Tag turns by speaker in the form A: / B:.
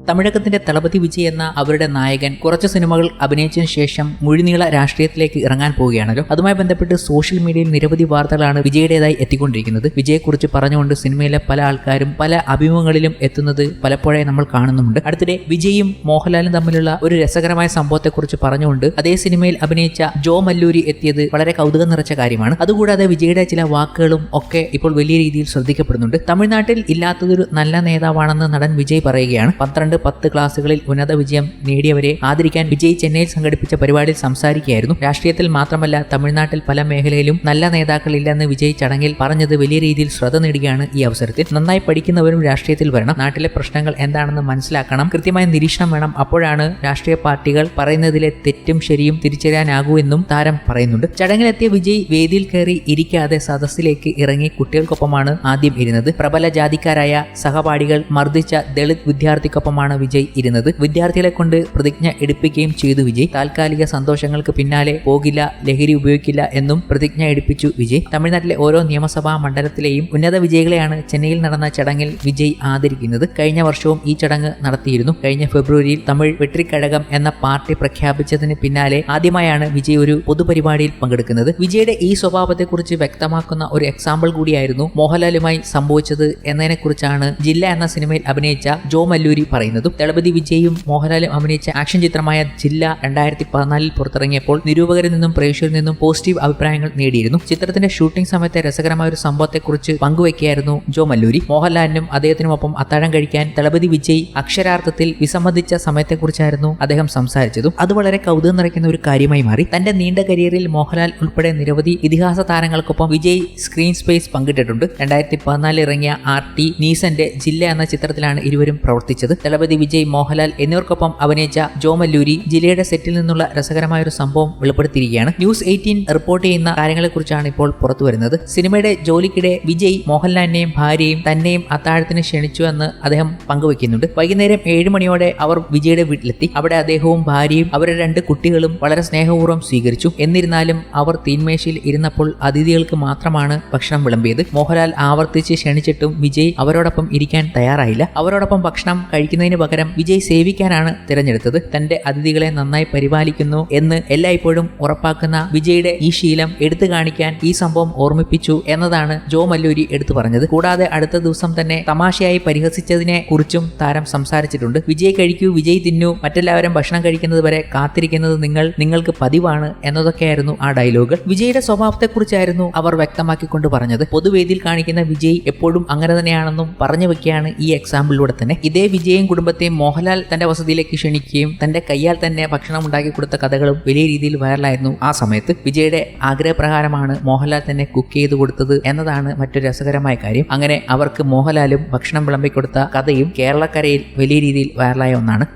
A: തമിഴകത്തിന്റെ തളപതി വിജയ് എന്ന അവരുടെ നായകൻ കുറച്ച് സിനിമകൾ അഭിനയിച്ചതിനു ശേഷം മുഴുനീള രാഷ്ട്രീയത്തിലേക്ക് ഇറങ്ങാൻ പോവുകയാണല്ലോ. അതുമായി ബന്ധപ്പെട്ട് സോഷ്യൽ മീഡിയയിൽ നിരവധി വാർത്തകളാണ് വിജയുടേതായി എത്തിക്കൊണ്ടിരിക്കുന്നത്. വിജയെക്കുറിച്ച് പറഞ്ഞുകൊണ്ട് സിനിമയിലെ പല ആൾക്കാരും പല അഭിമുഖങ്ങളിലും എത്തുന്നത് പലപ്പോഴായി നമ്മൾ കാണുന്നുമുണ്ട്. അടുത്തിടെ വിജയും മോഹൻലാലും തമ്മിലുള്ള ഒരു രസകരമായ സംഭവത്തെക്കുറിച്ച് പറഞ്ഞുകൊണ്ട് അതേ സിനിമയിൽ അഭിനയിച്ച ജോ മല്ലൂരി എത്തിയത് വളരെ കൗതുകം നിറച്ച കാര്യമാണ്. അതുകൂടാതെ വിജയുടെ ചില വാക്കുകളും ഒക്കെ ഇപ്പോൾ വലിയ രീതിയിൽ ശ്രദ്ധിക്കപ്പെടുന്നുണ്ട്. തമിഴ്നാട്ടിൽ ഇല്ലാത്തതൊരു നല്ല നേതാവാണെന്ന് നടൻ വിജയ് പറയുകയാണ്. പന്ത്രണ്ട് പത്ത് ക്ലാസുകളിൽ ഉന്നത വിജയം നേടിയവരെ ആദരിക്കാൻ വിജയ് ചെന്നൈയിൽ സംഘടിപ്പിച്ച പരിപാടിയിൽ സംസാരിക്കുകയായിരുന്നു. രാഷ്ട്രീയത്തിൽ മാത്രമല്ല തമിഴ്നാട്ടിൽ പല മേഖലയിലും നല്ല നേതാക്കളില്ലെന്ന് വിജയ് ചടങ്ങിൽ പറഞ്ഞത് വലിയ രീതിയിൽ ശ്രദ്ധ നേടുകയാണ് ഈ അവസരത്തിൽ. നന്നായി പഠിക്കുന്നവരും രാഷ്ട്രീയത്തിൽ വരണം. നാട്ടിലെ പ്രശ്നങ്ങൾ എന്താണെന്ന് മനസ്സിലാക്കണം. കൃത്യമായ നിരീക്ഷണം വേണം. അപ്പോഴാണ് രാഷ്ട്രീയ പാർട്ടികൾ പറയുന്നതിലെ തെറ്റും ശരിയും തിരിച്ചറിയാനാകൂ എന്നും താരം പറയുന്നുണ്ട്. ചടങ്ങിലെത്തിയ വിജയ് വേദിയിൽ കയറി ഇരിക്കാതെ സദസ്സിലേക്ക് ഇറങ്ങി കുട്ടികൾക്കൊപ്പമാണ് ആദ്യം ഇരുന്നത്. പ്രബല ജാതിക്കാരായ സഹപാഠികൾ മർദ്ദിച്ച ദളിത് വിദ്യാർത്ഥിക്കൊപ്പമാണ് വിജയ് ഇരുന്നത്. വിദ്യാർത്ഥികളെ കൊണ്ട് പ്രതിജ്ഞ എടുപ്പിക്കുകയും ചെയ്തു വിജയ്. താൽക്കാലിക സന്തോഷങ്ങൾക്ക് പിന്നാലെ പോകില്ല ലഹരി ഉപയോഗിക്കില്ല എന്നും പ്രതിജ്ഞ എടുപ്പിച്ചു വിജയ്. തമിഴ്നാട്ടിലെ ഓരോ നിയമസഭാ മണ്ഡലത്തിലെയും ഉന്നത വിജയികളെയാണ് ചെന്നൈയിൽ നടന്ന ചടങ്ങിൽ വിജയ് ആദരിക്കുന്നത്. കഴിഞ്ഞ വർഷവും ഈ ചടങ്ങ് നടത്തിയിരുന്നു. കഴിഞ്ഞ ഫെബ്രുവരിയിൽ തമിഴ് വെട്രിക്കഴകം എന്ന പാർട്ടി പ്രഖ്യാപിച്ചതിന് പിന്നാലെ ആദ്യമായാണ് വിജയ് ഒരു പൊതുപരിപാടിയിൽ പങ്കെടുക്കുന്നത്. വിജയുടെ ഈ സ്വഭാവത്തെക്കുറിച്ച് വ്യക്തമാക്കുന്ന ഒരു എക്സാമ്പിൾ കൂടിയായിരുന്നു മോഹൻലാലുമായി സംഭവിച്ചത് എന്നതിനെക്കുറിച്ചാണ് ജില്ല എന്ന സിനിമയിൽ അഭിനയിച്ച ജോ മല്ലൂരി പറയുന്നതും. ദളപതി വിജയും മോഹൻലാലും അഭിനയിച്ച ആക്ഷൻ ചിത്രമായ ജില്ല രണ്ടായിരത്തി പതിനാലിൽ പുറത്തിറങ്ങിയപ്പോൾ നിരൂപകരിൽ നിന്നും പ്രേക്ഷകരിൽ നിന്നും പോസിറ്റീവ് അഭിപ്രായങ്ങൾ നേടിയിരുന്നു. ചിത്രത്തിന്റെ ഷൂട്ടിംഗ് സമയത്തെ രസകരമായ ഒരു സംഭവത്തെക്കുറിച്ച് പങ്കുവയ്ക്കുകയായിരുന്നു ജോ മല്ലൂരി. മോഹൻലാലിനും അദ്ദേഹത്തിനുമൊപ്പം അത്താഴം കഴിക്കാൻ ദളപതി വിജയ് അക്ഷരാർത്ഥത്തിൽ വിസമ്മതിച്ച സമയത്തെക്കുറിച്ചായിരുന്നു അദ്ദേഹം സംസാരിച്ചതും. അത് വളരെ കൗതുകം നിറയ്ക്കുന്ന ഒരു കാര്യമായി മാറി. തന്റെ നീണ്ട കരിയറിൽ മോഹൻലാൽ ഉൾപ്പെടെ നിരവധി ഇതിഹാസ താരങ്ങൾക്കൊപ്പം വിജയ് സ്ക്രീൻ സ്പേസ് പങ്കിട്ടിട്ടുണ്ട്. രണ്ടായിരത്തി പതിനാലിൽ ഇറങ്ങിയ ആർ ടി നീസന്റെ ജില്ല എന്ന ചിത്രത്തിലാണ് ഇരുവരും പ്രവർത്തിച്ചത്. ദളപതി വിജയ് മോഹൻലാൽ എന്നിവർക്കൊപ്പം അഭിനയിച്ച ജോമല്ലൂരി ജില്ലയുടെ സെറ്റിൽ നിന്നുള്ള രസകരമായ ഒരു സംഭവം വെളിപ്പെടുത്തിയിരിക്കുകയാണ്. ന്യൂസ് എയ്റ്റീൻ റിപ്പോർട്ട് ചെയ്യുന്ന കാര്യങ്ങളെക്കുറിച്ചാണ് ഇപ്പോൾ പുറത്തു വരുന്നത്. സിനിമയുടെ ജോലിക്കിടെ വിജയ് മോഹൻലാലിനെയും ഭാര്യയും തന്നെയും അത്താഴത്തിന് ക്ഷണിച്ചു എന്ന് അദ്ദേഹം പങ്കുവയ്ക്കുന്നുണ്ട് വൈകുന്നേരം ഏഴ് മണിയോടെ അവർ വിജയുടെ വീട്ടിലെത്തി. അവിടെ അദ്ദേഹവും ഭാര്യയും അവരുടെ രണ്ട് കുട്ടികളും വളരെ സ്നേഹപൂർവം സ്വീകരിച്ചു. എന്നിരുന്നാലും അവർ തീന്മേശയിൽ ഇരുന്നപ്പോൾ അതിഥികൾക്ക് മാത്രമാണ് ഭക്ഷണം വിളമ്പിയത്. മോഹൻലാൽ ആവർത്തിച്ച് ക്ഷണിച്ചിട്ടും വിജയ് അവരോടൊപ്പം ഇരിക്കാൻ തയ്യാറായില്ല. അവരോടൊപ്പം ഭക്ഷണം കഴിക്കുന്നതിന് പകരം വിജയ് സേവിക്കാനാണ് തിരഞ്ഞെടുത്തത്. തന്റെ അതിഥികളെ നന്നായി പരിപാലിക്കുന്നു എന്ന് എല്ലായ്പ്പോഴും ഉറപ്പാക്കുന്ന വിജയുടെ ഈ ശീലം എടുത്തു കാണിക്കാൻ ഈ സംഭവം ഓർമ്മിപ്പിച്ചു എന്നതാണ് ജോ മല്ലൂരി എടുത്തു പറഞ്ഞത്. കൂടാതെ അടുത്ത ദിവസം തന്നെ തമാശയായി പരിഹസിച്ചതിനെ കുറിച്ചും താരം സംസാരിച്ചിട്ടുണ്ട്. വിജയ് കഴിക്കൂ വിജയ് തിന്നു മറ്റെല്ലാവരും ഭക്ഷണം കഴിക്കുന്നത് വരെ കാത്തിരിക്കുന്നത് നിങ്ങൾ നിങ്ങൾക്ക് പതിവാണ് എന്നതൊക്കെയായിരുന്നു ആ ഡയലോഗ്. വിജയുടെ സ്വഭാവത്തെക്കുറിച്ചായിരുന്നു അവർ വ്യക്തമാക്കിക്കൊണ്ട് പറഞ്ഞത്. പൊതുവേദിയിൽ കാണിക്കുന്ന വിജയ് എപ്പോഴും അങ്ങനെ തന്നെയാണെന്നും പറഞ്ഞു വെക്കുകയാണ് ഈ എക്സാമ്പിളിലൂടെ തന്നെ. ഇതേ വിജയും കുടുംബത്തെയും മോഹൻലാൽ തന്റെ വസതിയിലേക്ക് ക്ഷണിക്കുകയും തന്റെ കയ്യാൽ തന്നെ ഭക്ഷണം ഉണ്ടാക്കി കൊടുത്ത കഥകളും വലിയ രീതിയിൽ വൈറലായിരുന്നു. ആ സമയത്ത് വിജയുടെ ആഗ്രഹപ്രകാരമാണ് മോഹൻലാൽ തന്നെ കുക്ക് ചെയ്ത് കൊടുത്തത് എന്നതാണ് മറ്റൊരു രസകരമായ കാര്യം. അങ്ങനെ അവർക്ക് മോഹൻലാലും ഭക്ഷണം വിളമ്പിക്കൊടുത്ത കഥയും കേരളക്കരയിൽ വലിയ രീതിയിൽ വൈറലായ ഒന്നാണ്.